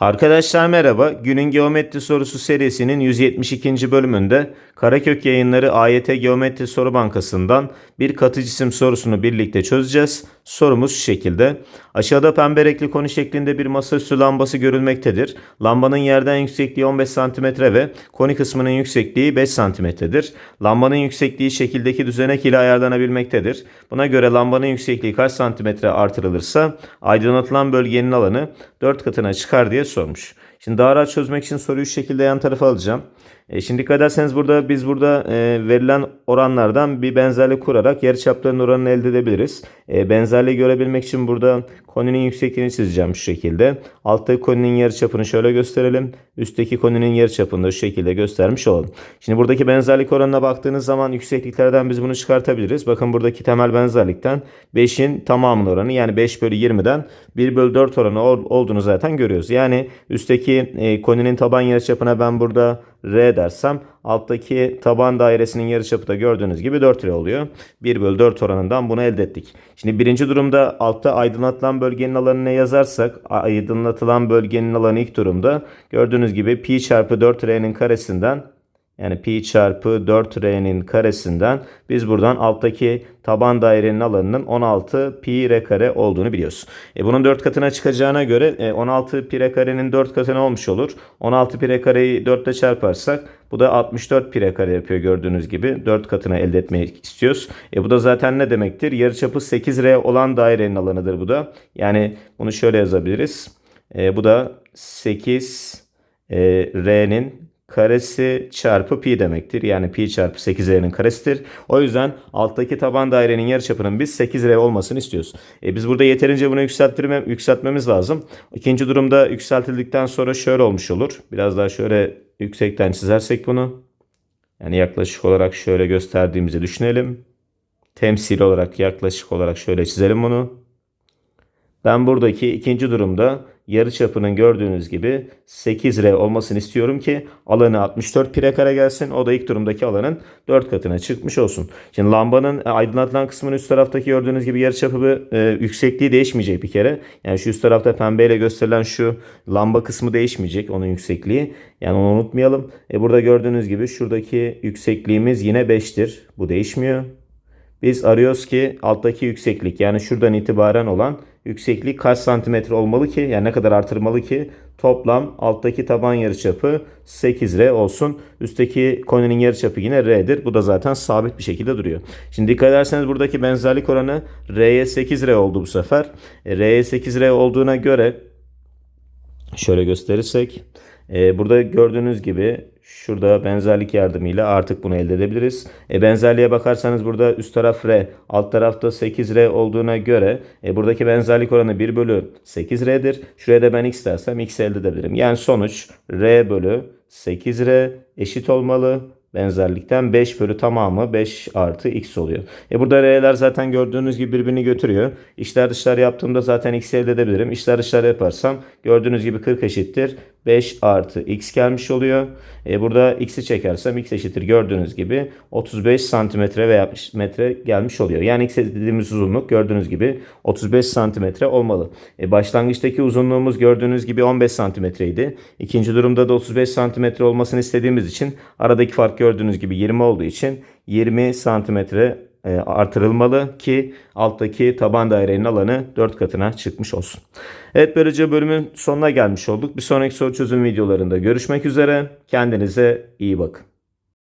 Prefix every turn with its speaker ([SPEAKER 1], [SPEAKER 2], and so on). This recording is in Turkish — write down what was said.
[SPEAKER 1] Arkadaşlar merhaba. Günün geometri sorusu serisinin 172. bölümünde Karakök Yayınları AYT Geometri Soru Bankası'ndan bir katı cisim sorusunu birlikte çözeceğiz. Sorumuz şu şekilde. Aşağıda pembe renkli koni şeklinde bir masaüstü lambası görülmektedir. Lambanın yerden yüksekliği 15 cm ve koni kısmının yüksekliği 5 cm'dir. Lambanın yüksekliği şekildeki düzenek ile ayarlanabilmektedir. Buna göre lambanın yüksekliği kaç santimetre artırılırsa aydınlatılan bölgenin alanı 4 katına çıkar diye sormuş. Şimdi daha rahat çözmek için soruyu şu şekilde yan tarafa alacağım. E, şimdi dikkat ederseniz burada biz burada e, verilen oranlardan bir benzerlik kurarak yarıçapların oranını elde edebiliriz. E, benzerliği görebilmek için burada koninin yüksekliğini çizeceğim şu şekilde. Alttaki koninin yarıçapını şöyle gösterelim. Üstteki koninin yarıçapını da şu şekilde göstermiş olalım. Şimdi buradaki benzerlik oranına baktığınız zaman yüksekliklerden biz bunu çıkartabiliriz. Bakın buradaki temel benzerlikten 5'in tamamının oranı yani 5 bölü 20'den 1 bölü 4 oranı ol- olduğunu zaten görüyoruz. Yani üstteki e, koninin taban yarıçapına ben burada R dersem alttaki taban dairesinin yarıçapı da gördüğünüz gibi 4 R oluyor. 1 bölü 4 oranından bunu elde ettik. Şimdi birinci durumda altta aydınlatılan bölgenin alanını ne yazarsak aydınlatılan bölgenin alanı ilk durumda gördüğünüz gibi pi çarpı 4 R'nin karesinden yani pi çarpı 4R'nin karesinden biz buradan alttaki taban dairenin alanının 16 pi r kare olduğunu biliyoruz. E bunun 4 katına çıkacağına göre e, 16 pi r karenin 4 katı ne olmuş olur? 16 pi r kareyi 4 ile çarparsak bu da 64 pi r kare yapıyor gördüğünüz gibi. 4 katına elde etmek istiyoruz. E bu da zaten ne demektir? Yarıçapı 8R olan dairenin alanıdır bu da. Yani bunu şöyle yazabiliriz. E, bu da 8 e, R'nin karesi çarpı pi demektir. Yani pi çarpı 8r'nin karesidir. O yüzden alttaki taban dairenin yarıçapının biz 8r olmasını istiyoruz. E biz burada yeterince bunu yükselttirme, yükseltmemiz lazım. İkinci durumda yükseltildikten sonra şöyle olmuş olur. Biraz daha şöyle yüksekten çizersek bunu. Yani yaklaşık olarak şöyle gösterdiğimizi düşünelim. Temsil olarak yaklaşık olarak şöyle çizelim bunu. Ben buradaki ikinci durumda yarı çapının gördüğünüz gibi 8R olmasını istiyorum ki alanı 64 pire kare gelsin. O da ilk durumdaki alanın 4 katına çıkmış olsun. Şimdi lambanın aydınlatılan kısmının üst taraftaki gördüğünüz gibi yarı çapı e, yüksekliği değişmeyecek bir kere. Yani şu üst tarafta pembeyle gösterilen şu lamba kısmı değişmeyecek onun yüksekliği. Yani onu unutmayalım. E, burada gördüğünüz gibi şuradaki yüksekliğimiz yine 5'tir. Bu değişmiyor. Biz arıyoruz ki alttaki yükseklik yani şuradan itibaren olan yükseklik kaç santimetre olmalı ki yani ne kadar artırmalı ki toplam alttaki taban yarıçapı 8R olsun. Üstteki koninin yarıçapı yine R'dir. Bu da zaten sabit bir şekilde duruyor. Şimdi dikkat ederseniz buradaki benzerlik oranı R'ye 8R oldu bu sefer. E, R'ye 8R olduğuna göre şöyle gösterirsek e, burada gördüğünüz gibi şurada benzerlik yardımıyla artık bunu elde edebiliriz. E, benzerliğe bakarsanız burada üst taraf R, alt tarafta 8R olduğuna göre e, buradaki benzerlik oranı 1 bölü 8R'dir. Şuraya da ben X dersem X elde edebilirim. Yani sonuç R bölü 8R eşit olmalı. Benzerlikten 5 bölü tamamı 5 artı x oluyor. E burada R'ler zaten gördüğünüz gibi birbirini götürüyor. İşler dışlar yaptığımda zaten x elde edebilirim. İşler dışlar yaparsam gördüğünüz gibi 40 eşittir. 5 artı x gelmiş oluyor. E burada x'i çekersem x eşittir gördüğünüz gibi 35 santimetre veya metre gelmiş oluyor. Yani x dediğimiz uzunluk gördüğünüz gibi 35 santimetre olmalı. E başlangıçtaki uzunluğumuz gördüğünüz gibi 15 santimetreydi. İkinci durumda da 35 santimetre olmasını istediğimiz için aradaki fark gördüğünüz gibi 20 olduğu için 20 santimetre e, artırılmalı ki alttaki taban dairenin alanı 4 katına çıkmış olsun. Evet böylece bölümün sonuna gelmiş olduk. Bir sonraki soru çözüm videolarında görüşmek üzere. Kendinize iyi bakın.